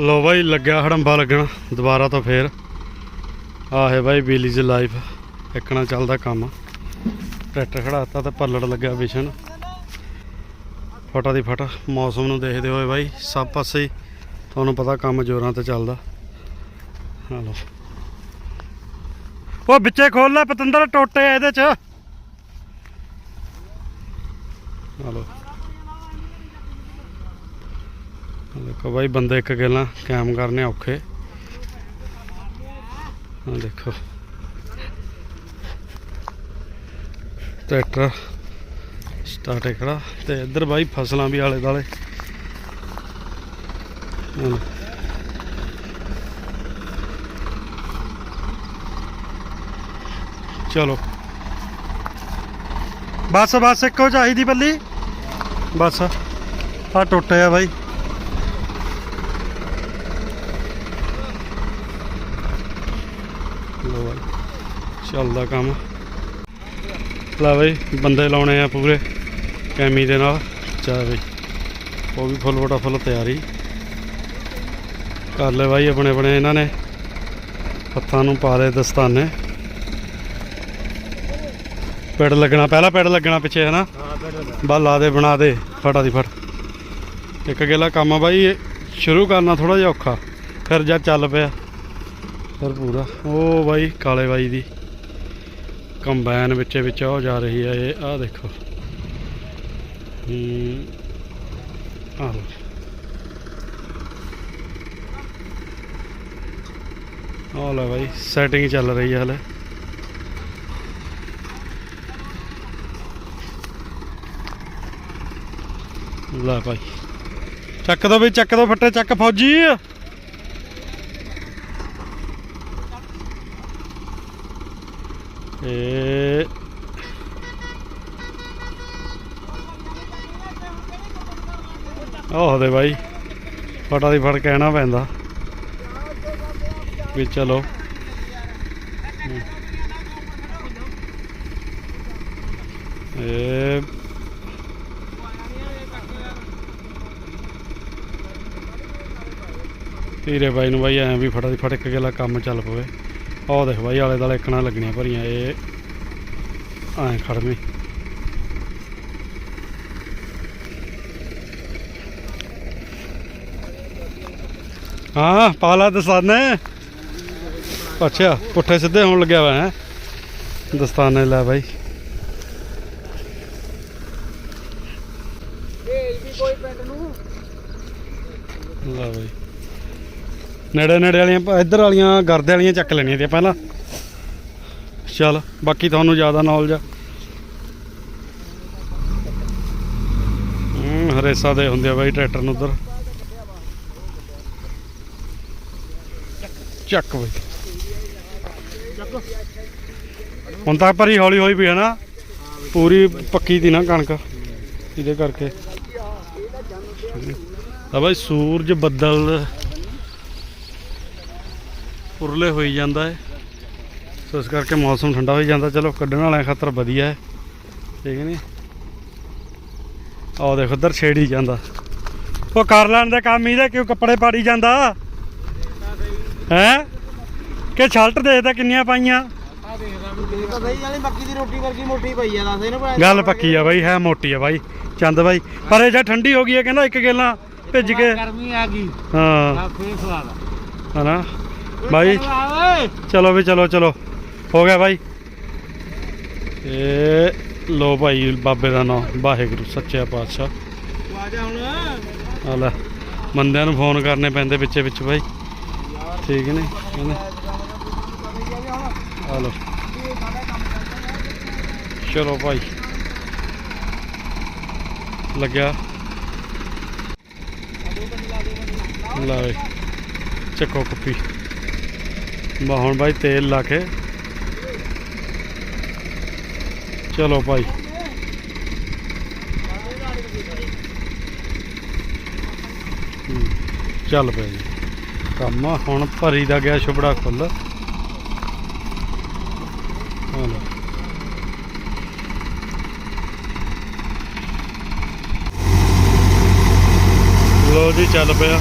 ਲੋ ਬਾਈ, ਲੱਗਿਆ ਹੜੰਬਾ ਲੱਗਣ, ਦੁਬਾਰਾ ਤੋਂ ਫੇਰ। ਆਹ ਹੈ ਬਾਈ ਵਿਲੀਜ ਲਾਈਫ ਇੱਕਣਾ ਚੱਲਦਾ ਕੰਮ। ਟਰੈਕਟਰ ਖੜਾਤਾ ਤੇ ਪੱਲੜ ਲੱਗਿਆ ਵਿਸ਼ਨ। ਫਟਾ ਦੀ ਫਟ, ਮੌਸਮ ਨੂੰ ਦੇਖਦੇ ਹੋਏ ਬਾਈ, ਸਭ ਪਾਸੇ ਤੁਹਾਨੂੰ ਪਤਾ ਕੰਮ ਜ਼ੋਰਾਂ ਤੇ ਚੱਲਦਾ। ਹਾਂ ਲੋ ਉਹ ਵਿੱਚੇ ਖੋਲ ਲੈ ਪਤੰਦਰ, ਟੋਟੇ ਇਹਦੇ ਚ। ਹਲੋ ਦੇਖੋ ਬਾਈ, ਬੰਦੇ ਇੱਕ ਗੱਲਾਂ ਕਾਇਮ ਕਰਨੇ ਔਖੇ। ਆ ਦੇਖੋ। ਟਰੈਕਟਰ ਸਟਾਰਟ ਕਰਾ ਤੇ ਇੱਧਰ ਬਾਈ, ਫਸਲਾਂ ਵੀ ਆਲੇ ਦਾਲੇ ਚਲੋ। ਬਸ ਬਸ, ਇੱਕੋ ਚਾਹੀਦੀ ਬੱਲੀ। ਬਸ ਆ ਟੁੱਟਿਆ ਬਾਈ ਲੋ ਬਾਈ ਚੱਲਦਾ ਕੰਮ। ਲੈ ਬਾਈ, ਬੰਦੇ ਲਾਉਣੇ ਆ ਪੂਰੇ, ਕੈਮੀ ਦੇ ਨਾਲ। ਚਾ ਬਈ, ਉਹ ਵੀ ਫੁੱਲ ਵਟਾ ਫੁੱਲ ਤਿਆਰੀ। ਕਰ ਲੈ ਬਾਈ ਆਪਣੇ ਆਪਣੇ ਇਹਨਾਂ ਨੇ। ਹੱਥਾਂ ਨੂੰ ਪਾ ਦੇ ਦਸਤਾਨੇ। ਪੈੜ ਲੱਗਣਾ, ਪਹਿਲਾ ਪੈੜ ਲੱਗਣਾ ਪਿੱਛੇ, ਹਨਾ? ਹਾਂ ਬੈਠ ਬਾ ਲਾ ਦੇ, ਬਣਾ ਦੇ ਫਟਾ ਦੀ ਫਟ ਇੱਕ ਗੇਲਾ ਕੰਮ ਆ ਬਾਈ, ਸ਼ੁਰੂ ਕਰਨਾ ਥੋੜਾ ਜਿਹਾ ਔਖਾ। ਫਿਰ ਜਦ ਚੱਲ ਪਿਆ। ਫਿਰ ਪੂਰਾ। ਉਹ ਬਾਈ, ਕਾਲੇ ਬਾਈ ਦੀ। ਕੰਬਾਈਨ ਵਿੱਚੇ ਵਿੱਚ ਉਹ ਜਾ ਰਹੀ ਹੈ, ਇਹ ਆਹ ਦੇਖੋ। ਹੂੰ, ਆਹ। ਲਓ ਆਹ ਲੈ ਬਾਈ ਸੈਟਿੰਗ ਚੱਲ ਰਹੀ ਹੈ ਹਲੇ। ਲੈ ਭਾਈ ਚੱਕ ਦੋ ਵੀ ਚੱਕ ਦੋ ਫੱਟੇ, ਚੱਕ ਫੌਜੀ। ਆਹ ਦੇ ਬਾਈ, ਫਟਾ ਦੀ ਫੜ ਕਹਿਣਾ ਪੈਂਦਾ। ਵੀ ਚਲੋ। ਇਹ ਧੀਰੇ ਬਾਈ ਨੂੰ ਬਾਈ ਐਂ ਵੀ ਫਟਾ ਦੀ ਫਟ ਇੱਕ ਗੇਲਾ ਕੰਮ ਚੱਲ ਪਵੇ। ਆਹ ਦੇਖ ਬਾਈ ਆਲੇ ਦਾਲੇ ਇੱਕਣਾ ਲੱਗਣੀਆਂ ਭਰੀਆਂ, ਇਹ ਐਂ ਖੜਵੇਂ ਹਾਂ ਪਾਲਾ ਦਸਤਾਨੇ। ਅੱਛਾ ਪੁੱਠੇ ਸਿੱਧੇ ਹੋਣ ਲੱਗਿਆ ਵਾ ਹੈ। ਦਸਤਾਨੇ ਲੈ ਬਾਈ। ਲੈ ਬਾਈ। ਨੇੜੇ ਨੇੜੇ ਵਾਲੀਆਂ ਇੱਧਰ ਵਾਲੀਆਂ ਗਰਦੇ ਵਾਲੀਆਂ ਚੱਕ ਲੈਣੀਆਂ ਤੇ ਪਹਿਲਾਂ। ਚੱਲ ਬਾਕੀ ਤੁਹਾਨੂੰ ਜ਼ਿਆਦਾ ਨੌਲੇਜ ਆ। ਹਰੇਸਾ ਦੇ ਹੁੰਦੇ ਆ ਬਾਈ ਟਰੈਕਟਰ ਨੂੰ ਉਧਰ। ਚੱਕ ਬਾਈ। ਹੁਣ ਤਾਂ ਭਰੀ ਹੌਲੀ ਹੌਲੀ ਵੀ ਹੈ ਨਾ। ਪੂਰੀ ਪੱਕੀ ਦੀ ਨਾ ਕਣਕ, ਇਹਦੇ ਕਰਕੇ। ਤਾਂ ਬਾਈ ਸੂਰਜ ਬੱਦਲ ਉਰਲੇ ਹੋਈ ਜਾਂਦਾ ਹੈ। ਸੋ ਇਸ ਕਰਕੇ ਮੌਸਮ ਠੰਡਾ ਹੋਈ ਜਾਂਦਾ। ਚਲੋ, ਕੱਢਣ ਵਾਲਿਆਂ ਖਾਤਰ ਵਧੀਆ ਹੈ। ਠੀਕ ਨਹੀਂ ਆਹ ਦੇਖੋ ਉਧਰ ਛੇੜੀ ਜਾਂਦਾ। ਉਹ ਕਰ ਲੈਣ ਦੇ ਕੰਮ ਇਹਦੇ, ਕਿਉਂ ਕੱਪੜੇ ਪਾੜੀ ਜਾਂਦਾ? ਹੈ? ਕਿ ਛਲਟ ਦੇਖਦਾ ਕਿੰਨੀਆਂ ਪਾਈਆਂ? ਗੱਲ ਪੱਕੀ ਆ ਬਾਈ ਹੈ ਮੋਟੀ ਆ ਬਾਈ ਚੰਦ ਬਾਈ। ਪਰ ਇਹ ਜੇ ਠੰਡੀ ਹੋ ਗਈ ਹੈ ਕਹਿੰਦਾ ਇੱਕ ਗੇਲਾ ਭਿੱਜ ਕੇ। ਗਰਮੀ ਆ ਗਈ। ਹਾਂ। ਫੇਰ ਸਵਾਦ ਹਨਾ? ਬਾਈ। ਚਲੋ ਵੀ ਚਲੋ ਚਲੋ। ਹੋ ਗਿਆ ਭਾਈ ਇਹ ਲੋ ਭਾਈ ਬਾਬੇ ਦਾ ਨਾਮ ਵਾਹਿਗੁਰੂ ਸੱਚਾ ਪਾਤਸ਼ਾਹ। ਆ ਜਾ ਹੁਣ। ਆ ਲੈ ਬੰਦਿਆਂ ਨੂੰ ਫੋਨ ਕਰਨੇ ਪੈਂਦੇ ਵਿੱਚੇ ਵਿੱਚ ਭਾਈ ਠੀਕ ਨੇ, ਕਹਿੰਦੇ। ਆ ਲੋ ਚਲੋ ਭਾਈ। ਲੱਗਿਆ। ਲੈ ਚੱਕੋ ਕੁੱਪੀ। ਬਾ, ਹੁਣ ਭਾਈ ਤੇਲ ਲਾ ਕੇ। ਚਲੋ ਭਾਈ। ਚੱਲ ਪਿਆ ਜੀ ਕੰਮ ਹੁਣ ਭਰੀ ਦਾ ਗਿਆ ਛੁਬੜਾ ਖੁੱਲ ਲੋ ਜੀ, ਚੱਲ ਪਿਆ।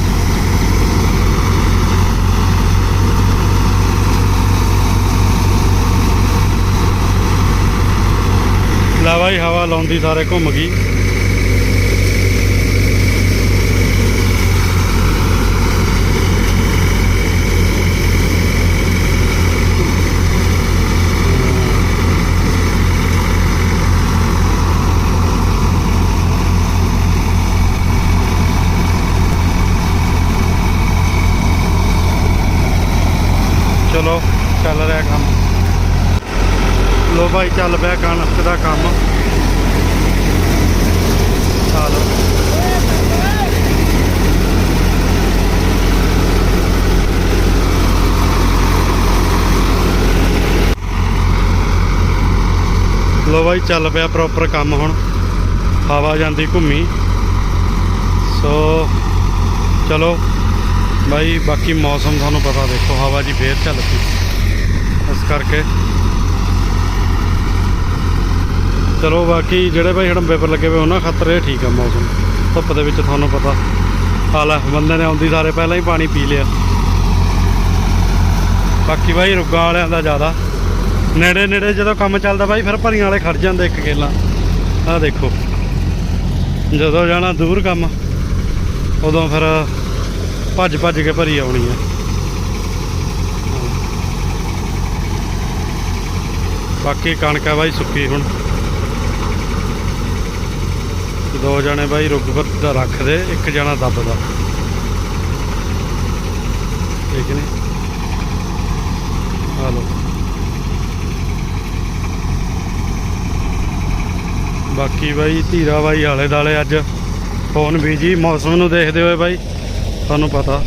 ਲਾਵਾਈ ਹਵਾ ਲਾਉਂਦੀ, ਸਾਰੇ ਘੁੰਮ ਗਈ। ਲੋ ਭਾਈ, ਚੱਲ ਪਿਆ ਕਣਕ ਦਾ ਕੰਮ। ਚਲੋ। ਲੋ ਭਾਈ, ਚੱਲ ਪਿਆ ਪ੍ਰੋਪਰ ਕੰਮ ਹੁਣ। ਹਵਾ ਜਾਂਦੀ ਘੁੰਮੀ। ਸੋ ਚਲੋ ਬਾਈ ਬਾਕੀ ਮੌਸਮ ਤੁਹਾਨੂੰ ਪਤਾ ਦੇਖੋ, ਹਵਾ ਜੀ ਫੇਰ ਚੱਲ ਪਈ। ਇਸ ਕਰਕੇ ਚਲੋ ਬਾਕੀ ਜਿਹੜੇ ਭਾਈ ਹੜੰਬੇ ਪਰ ਲੱਗੇ ਹੋਏ ਉਹਨਾਂ ਖਾਤਰ ਇਹ ਠੀਕ ਆ ਮੌਸਮ। ਧੁੱਪ ਦੇ ਵਿੱਚ ਤੁਹਾਨੂੰ ਪਤਾ। ਹਾਲ ਹੈ ਬੰਦੇ ਨੇ ਆਉਂਦੀ ਸਾਰੇ ਪਹਿਲਾਂ ਹੀ ਪਾਣੀ ਪੀ ਲਿਆ। ਬਾਕੀ ਭਾਈ ਰੁੱਗਾਂ ਵਾਲਿਆਂ ਦਾ ਜ਼ਿਆਦਾ। ਨੇੜੇ ਨੇੜੇ ਜਦੋਂ ਕੰਮ ਚੱਲਦਾ ਭਾਈ, ਫਿਰ ਭਰੀਆਂ ਵਾਲੇ ਖੜ ਜਾਂਦੇ ਇੱਕ ਗੇਲਾ। ਆਹ ਦੇਖੋ। ਜਦੋਂ ਜਾਣਾ ਦੂਰ ਕੰਮ, ਉਦੋਂ ਫਿਰ ਭੱਜ ਭੱਜ ਕੇ ਭਰੀ ਆਉਣੀ ਆ। ਬਾਕੀ ਕਣਕ ਆ ਬਾਈ ਸੁੱਕੀ ਹੁਣ। ਦੋ ਜਣੇ ਬਾਈ ਰੁੱਗ ਪਰ ਰੱਖਦੇ, ਇੱਕ ਜਣਾ ਦੱਬਦਾ। ਠੀਕ ਨੇ ਆ ਲੋ ਬਾਕੀ ਬਾਈ ਧੀਰਾ ਬਾਈ ਆਲੇ ਦਾਲੇ ਅੱਜ ਫੋਨ ਬੀਜੀ ਮੌਸਮ ਨੂੰ ਦੇਖਦੇ ਹੋਏ ਬਾਈ, ਤੁਹਾਨੂੰ ਪਤਾ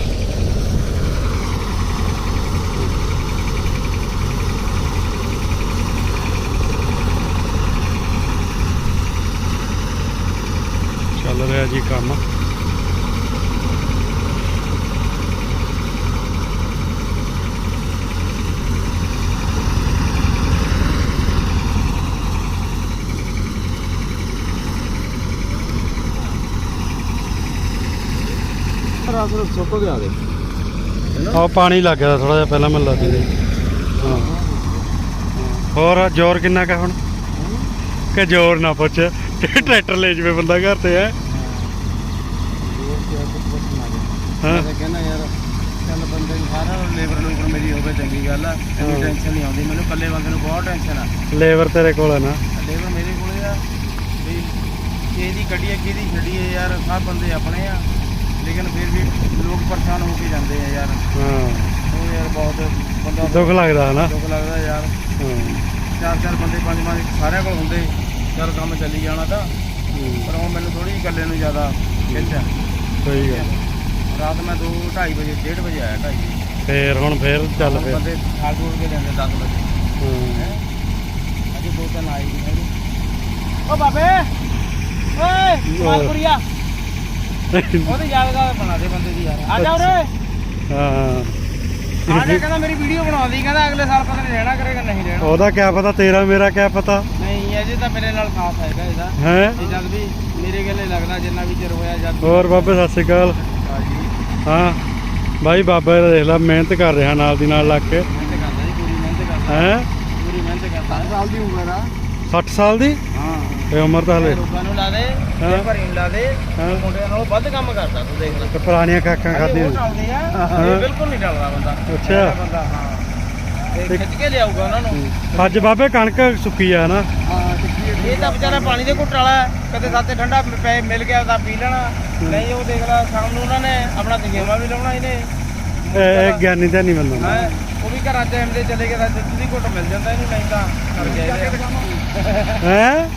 ਚੱਲ ਰਿਹਾ ਜੀ ਕੰਮ। ਰਸ ਰਸ ਸੁੱਕ ਗਿਆ ਦੇ ਆਹ ਪਾਣੀ ਲੱਗ ਗਿਆ ਥੋੜਾ ਜਿਹਾ ਪਹਿਲਾਂ ਮੈਨੂੰ ਲੱਗ ਗਿਆ ਹਾਂ। ਹੋਰ ਜ਼ੋਰ ਕਿੰਨਾ ਕਾ ਹੁਣ? ਕਿ ਜ਼ੋਰ ਨਾ ਪੁੱਛ। ਟਰੈਕਟਰ ਲੈ ਜਵੇ ਬੰਦਾ ਘਰ ਤੇ ਹੈ? ਹਾਂ। ਮੈਂ ਕਹਿੰਦਾ ਯਾਰ ਚੱਲ ਬੰਦੇ ਨੂੰ ਸਾਰਾ ਲੇਬਰ ਲੂਬਰ ਮੇਰੀ ਹੋਵੇ ਚੰਗੀ ਗੱਲ ਆ। ਹਾਂ। ਕੋਈ ਟੈਨਸ਼ਨ ਨਹੀਂ ਆਉਂਦੀ ਮੈਨੂੰ ਇਕੱਲੇ ਬੰਦੇ ਨੂੰ ਬਹੁਤ ਟੈਨਸ਼ਨ ਆ। ਲੇਬਰ ਤੇਰੇ ਕੋਲ ਹੈ ਨਾ। ਲੇਬਰ ਮੇਰੇ ਕੋਲੇ ਆ। ਵੀ ਕਿਹਦੀ ਕੱਢੀਏ ਕਿਹਦੀ ਛੱਡੀਏ ਯਾਰ ਸਭ ਬੰਦੇ ਆਪਣੇ ਆ। ਲੇਕਿਨ ਫਿਰ ਵੀ ਲੋਕ ਪਰੇਸ਼ਾਨ ਹੋ ਕੇ ਜਾਂਦੇ ਆ ਯਾਰ। ਹਾਂ। ਉਹ ਯਾਰ ਬਹੁਤ ਬੰਦਾ ਦੁੱਖ ਲੱਗਦਾ ਹੈ ਨਾ। ਦੁੱਖ ਲੱਗਦਾ ਯਾਰ। ਹਾਂ। ਚਾਰ ਚਾਰ ਬੰਦੇ ਪੰਜ ਪੰਜ ਸਾਰਿਆਂ ਕੋਲ ਹੁੰਦੇ। ਚੱਲ ਕੰਮ ਚੱਲੀ ਜਾਣਾ ਤਾਂ। ਪਰ ਉਹ ਮੈਨੂੰ ਥੋੜੀ ਇਕੱਲੇ ਨੂੰ ਜ਼ਿਆਦਾ ਖਿੱਚ ਆ। ਸਹੀ ਗੱਲ ਰਾਤ ਮੈਂ 2 2:30 ਵਜੇ 1:30 ਵਜੇ ਆਇਆ 2:30 ਫੇਰ ਹੁਣ ਫੇਰ ਚੱਲ ਫੇਰ। ਬੰਦੇ ਖਾਲ ਜੋੜ ਕੇ ਜਾਂਦੇ 10 ਵਜੇ। ਹਾਂ। ਹੈਂ? ਅਜੇ ਦੋ ਤਿੰਨ ਆਈ ਨਹੀਂ ਹੈਗੇ। ਓ ਬਾਬੇ! ਓਏ ਮਾਲਪੁਰੀਆ। ਉਹਦੇ ਯਾਦਗਾਰ ਬਣਾ ਦੇ ਬੰਦੇ ਦੀ ਯਾਰ। ਆ ਜਾ ਉਰੇ। ਹਾਂ। ਆ ਜਾ ਕਹਿੰਦਾ ਮੇਰੀ ਵੀਡੀਓ ਬਣਾ ਦੀ ਕਹਿੰਦਾ ਅਗਲੇ ਸਾਲ ਪਤਾ ਨਹੀਂ ਰਹਿਣਾ ਕਰੇਗਾ ਨਹੀਂ ਰਹਿਣਾ ਉਹਦਾ ਕਿਆ ਪਤਾ ਤੇਰਾ ਮੇਰਾ ਕਿਆ ਪਤਾ? ਨਹੀਂ ਅਜੇ ਤਾਂ ਮੇਰੇ ਨਾਲ ਸਾਥ ਹੈਗਾ ਇਹਦਾ। ਹੈ? ਇਹ ਜਦ ਵੀ ਮੇਰੇ ਗੱਲੇ ਲੱਗਦਾ ਜਿੰਨਾ ਵੀ ਚਿਰ ਹੋਇਆ ਜਦ ਹੋਰ ਬਾਬੇ ਸਤਿ ਸ਼੍ਰੀ ਅਕਾਲ। ਹਾਂ। ਬਾਈ ਬਾਬਾ ਇਹਦਾ ਦੇਖ ਲੈ ਮਿਹਨਤ ਕਰ ਰਿਹਾ ਨਾਲ ਦੀ ਨਾਲ ਲੱਗ ਕੇ। ਮਿਹਨਤ ਕਰਦਾ ਜੀ ਪੂਰੀ ਮਿਹਨਤ ਕਰਦਾ ਹੈ? ਪੂਰੀ ਮਿਹਨਤ ਕਰਦਾ ਸਾਲ ਦੀ? ਉਮਰ ਆ 60 ਸਾਲ ਦੀ ਹਾਂ ਇਹ ਉਮਰ ਤਾਂ ਹਲੇ। ਲੋਕਾਂ ਨੂੰ ਲਾ ਦੇ। ਤੇ ਭਰੀ ਨੂੰ ਲਾ ਦੇ। ਮੁੰਡਿਆਂ ਨਾਲੋਂ ਵੱਧ ਕੰਮ ਕਰਦਾ ਤੂੰ ਦੇਖ ਲੈ ਪੁਰਾਣੀਆਂ ਕਾਕਾਂ ਖਾਦੀਆਂ ਬਿਲਕੁਲ ਨਹੀਂ ਟਲਦਾ ਬੰਦਾ। ਅੱਛਾ। ਬੰਦਾ ਹਾਂ। ਖਿੱਚ ਕੇ ਲਿਆਊਗਾ ਉਹਨਾਂ ਨੂੰ। ਅੱਜ ਬਾਬੇ ਕਣਕ ਸੁੱਕੀ ਆ ਨਾ ਹਾਂ ਇਹ ਤਾਂ ਵਿਚਾਰਾ ਪਾਣੀ ਦੇ ਘੁੱਟ ਵਾਲਾ ਹੈ। ਕਦੇ ਸਾਤੇ ਠੰਡਾ ਪੈ ਮਿਲ ਗਿਆ ਤਾਂ ਪੀ ਲੈਣਾ। ਨਹੀਂ ਉਹ ਦੇਖ ਲੈ ਸ਼ਾਮ ਨੂੰ ਉਹਨਾਂ ਨੇ ਆਪਣਾ ਤਜੇਵਾ ਵੀ ਲਾਉਣਾ ਇਹਨੇ। ਇਹ ਇਹ ਗਿਆਨੀ ਤਾਂ ਨਹੀਂ ਬੰਦਾ ਹੈਂ, ਉਹ ਵੀ ਘਰਾਂ ਚ ਐਮਦੇ ਚਲੇ ਗਏ ਤਾਂ ਦੁੱਧ ਦੀ ਘੁੱਟ ਮਿਲ ਜਾਂਦਾ ਇਹਨੂੰ ਨਹੀਂ ਤਾਂ ਕਰ ਗਿਆ ਹੈ?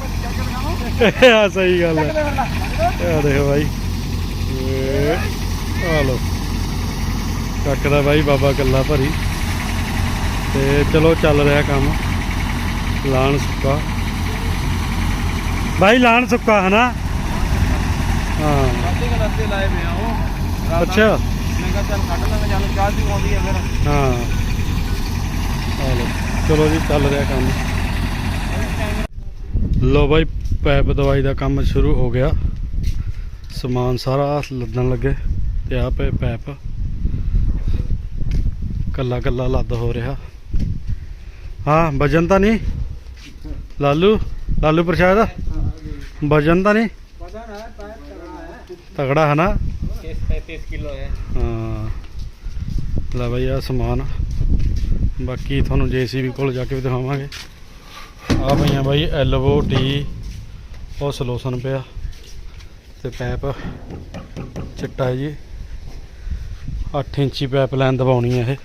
ਆ ਸਹੀ ਗੱਲ ਹੈ। ਆ ਦੇਖੋ ਬਾਈ। ਇਹ ਆ ਲੋ ਦਾ ਬਾਈ ਬਾਬਾ ਕੱਲਾ ਭਰੀ। ਤੇ ਚਲੋ ਚੱਲ ਰਿਹਾ ਕੰਮ। ਲਾਣ ਸੁੱਕਾ। ਬਾਈ ਲਾਣ ਸੁੱਕਾ ਹੈ। ਨਾ ਹਾਂ ਰਾਤੀ ਗਲਤੇ ਲਾਏ ਪਏ ਆ ਉਹ। ਰਾਤ ਅੱਛਾ। ਮੈਂ ਕਿਹਾ ਚੱਲ ਕੱਢ ਲੈਣਾ ਚੱਲ ਚਾਹ ਦੀ ਆਉਂਦੀ ਹੈ ਫਿਰ। ਹਾਂ। ਆ ਲੋ ਚਲੋ ਜੀ ਚੱਲ ਰਿਹਾ ਕੰਮ। ਲੋ ਬਾਈ ਪੈਪ ਦਵਾਈ ਦਾ ਕੰਮ ਸ਼ੁਰੂ ਹੋ ਗਿਆ। ਸਮਾਨ ਸਾਰਾ ਲੱਦਣ ਲੱਗੇ ਤੇ ਆ ਪਏ ਪੈਪ। ਕੱਲਾ ਕੱਲਾ ਲੱਦ ਹੋ ਰਿਹਾ। ਹਾਂ ਵਜਨ ਤਾਂ ਨਹੀਂ? ਲਾਲੂ? ਲਾਲੂ ਪ੍ਰਸ਼ਾਦ? ਵਜਨ ਤਾਂ ਨਹੀਂ पता ना पैर चढ़ा है ਤਗੜਾ ਹੈ ਨਾ तीस पैंतीस किलो है ਹਾਂ ਲੈ ਬਈ ਆ ਸਮਾਨ ਬਾਕੀ ਤੁਹਾਨੂੰ ਜੀਸੀਬੀ ਕੋਲ ਜਾ ਕੇ ਵੀ ਦਿਖਾਵਾਂਗੇ ਆ ਪਈਆਂ ਬਾਈ ਐਲਵੋ ਟੀ ਉਹ ਸਲੋਸ਼ਨ ਪਿਆ ਤੇ ਪੈਪ ਚਿੱਟਾ ਹੈ ਜੀ 8 ਇੰਚੀ ਪੈਪ ਲਾਈਨ ਦਬਾਉਣੀ ਹੈ ਇਹ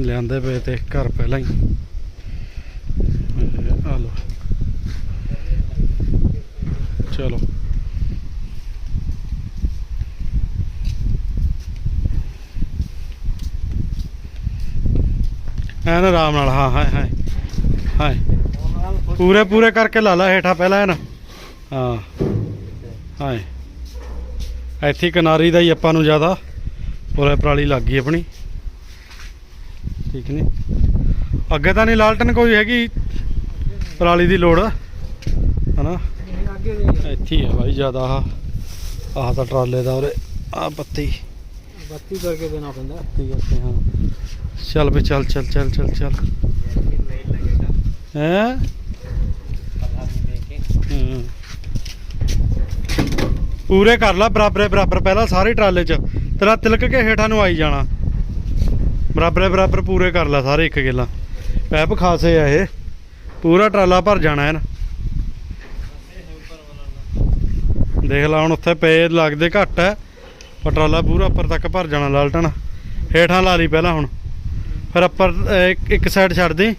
ਲਿਆਂਦੇ ਪਏ ਤੇ ਘਰ ਪਹਿਲਾਂ ਹੀ ਇਹ ਆ ਲਓ ਚਲੋ। ਐਨ ਆਰਾਮ ਨਾਲ, ਹਾਂ ਹਾਂ ਹਾਂ ਹਾਂ। ਪੂਰੇ ਪੂਰੇ ਕਰਕੇ ਲਾ ਲਾ ਹੇਠਾ ਪਹਿਲਾਂ ਨਾ ਹਾਂ ਹਾਂ। ਇੱਥੇ ਕਿਨਾਰੀ ਦਾ ਹੀ ਆਪਾਂ ਨੂੰ ਜ਼ਿਆਦਾ ਪੋਲੇ ਪਰਾਲੀ ਲੱਗ ਗਈ ਆਪਣੀ। ਠੀਕ ਨਹੀਂ ਅੱਗੇ ਤਾਂ ਨਹੀਂ ਲਾਲਟਨ ਕੋਈ ਹੈਗੀ ਪਰਾਲੀ ਦੀ ਲੋੜ ਹੈ ਨਾ ਇੱਥੇ ਆ ਬਾਈ ਜ਼ਿਆਦਾ ਆਹ ਆਹ ਤਾਂ ਟਰਾਲੇ ਦਾ ਉਰੇ ਆ ਬੱਤੀ। ਬੱਤੀ ਕਰਕੇ ਦੇਣਾ ਪੈਂਦਾ। ਬੱਤੀ ਕਰਕੇ ਹਾਂ। ਚੱਲ ਬੇ ਚੱਲ ਚੱਲ ਚੱਲ ਚੱਲ ਚੱਲ। ਹੈ? ਪੂਰੇ ਕਰ ਲੈ ਬਰਾਬਰ ਬਰਾਬਰ ਪਹਿਲਾਂ ਸਾਰੇ ਟਰਾਲੇ 'ਚ। ਤੇਰਾ ਤਿਲਕ ਕੇ ਹੇਠਾਂ ਨੂੰ ਆਈ ਜਾਣਾ। ਬਰਾਬਰ ਬਰਾਬਰ ਪੂਰੇ ਕਰ ਲੈ ਸਾਰੇ ਇੱਕ ਗੇਲਾ। ਪੈਪ ਖਾਸੇ ਆ ਇਹ। ਪੂਰਾ ਟਰਾਲਾ ਭਰ ਜਾਣਾ ਹੈ ਨਾ ਦੇਖ ਲਾ, ਹੁਣ ਉੱਥੇ ਪਏ ਲੱਗਦੇ ਘੱਟ ਹੈ ਪਟਰਾਲਾ ਟਰਾਲਾ ਪੂਰਾ ਉੱਪਰ ਤੱਕ ਭਰ ਜਾਣਾ ਲਾਲਟਣ। ਹੇਠਾਂ ਲਾ ਲਈ ਪਹਿਲਾਂ ਹੁਣ। ਫਿਰ ਉੱਪਰ ਇੱਕ- ਸਾਈਡ ਛੱਡ ਦੇ।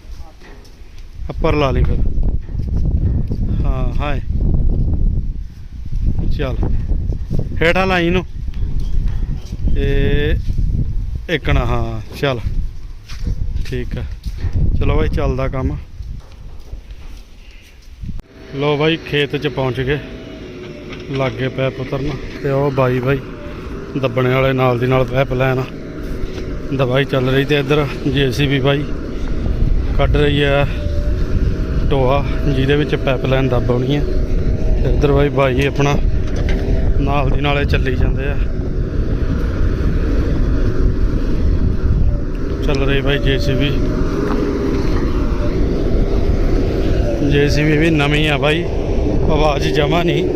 ਉੱਪਰ ਲਾ ਲਈ ਫਿਰ। ਹਾਂ, ਹਾਏ। ਚੱਲ। ਹੇਠਾਂ ਲਾਈ ਨੂੰ ਇਹ ਇੱਕਣਾ, ਹਾਂ, ਚੱਲ। ਠੀਕ ਹੈ ਚਲੋ ਬਾਈ, ਚੱਲਦਾ ਕੰਮ। ਲੋ ਬਾਈ, ਖੇਤ 'ਚ ਪਹੁੰਚ ਗਏ। ਲਾਗੇ ਪੈਪ ਉਤਰਨ ਤੇ ਉਹ ਬਾਈ ਬਾਈ ਦੱਬਣੇ ਵਾਲੇ ਨਾਲ ਦੀ ਨਾਲ ਪੈਪ ਲੈਣ। ਦਵਾਈ ਚੱਲ ਰਹੀ ਤੇ ਇੱਧਰ ਜੀਸੀਬੀ ਬਾਈ ਕੱਢ ਰਹੀ ਹੈ ਟੋਆ ਜਿਹਦੇ ਵਿੱਚ ਪਾਈਪਲਾਈਨ ਦੱਬ ਆਉਣੀ ਹੈ ਤੇ ਇੱਧਰ ਬਾਈ ਬਾਈ ਆਪਣਾ ਨਾਲ ਦੀ ਨਾਲੇ ਚੱਲੀ ਜਾਂਦੇ ਆ। ਚੱਲ ਰਹੀ ਬਾਈ ਜੀਸੀਬੀ। ਜੀਸੀਬੀ ਵੀ ਨਵੀਂ ਆ ਬਾਈ, ਆਵਾਜ਼ ਜਮਾ ਨਹੀਂ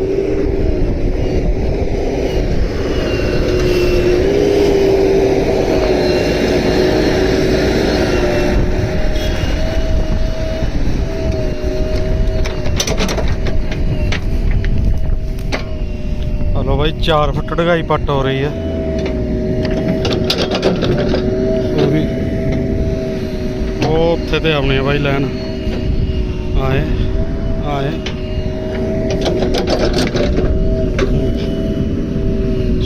ਹਲੋ ਬਾਈ 4 ਫੁੱਟ ਡਗਾਈ ਪੱਟ ਹੋ ਰਹੀ ਹੈ ਪੂਰੀ ਉਹ ਉੱਥੇ ਤੇ ਆਉਣੀ ਆ ਬਾਈ ਲੈਣ। ਆਏ ਆਏ।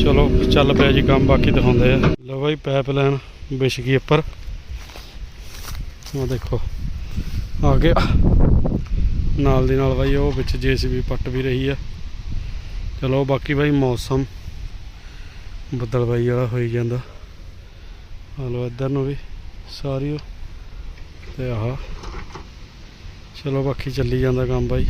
ਚਲੋ, ਚੱਲ ਪਿਆ ਜੀ ਕੰਮ, ਬਾਕੀ ਦਿਖਾਉਂਦੇ ਆ। ਲੋ ਬਾਈ ਪਾਈਪ ਲਾਈਨ ਵਿਛ ਗਈ ਉੱਪਰ। ਉਹ ਦੇਖੋ, ਆ ਗਿਆ। ਨਾਲ ਦੀ ਨਾਲ ਬਾਈ, ਉਹ ਵਿੱਚ ਜੀਸੀਬੀ ਪੱਟ ਵੀ ਰਹੀ ਆ। ਚਲੋ ਬਾਕੀ ਬਾਈ ਮੌਸਮ ਬੱਦਲ ਵਾਲਾ ਹੋਈ ਜਾਂਦਾ। ਹਲੋ ਇੱਧਰ ਨੂੰ ਵੀ ਸਾਰੀ ਉਹ ਤੇ ਆਹ। ਚਲੋ ਬਾਕੀ ਚੱਲੀ ਜਾਂਦਾ ਕੰਮ ਬਾਈ।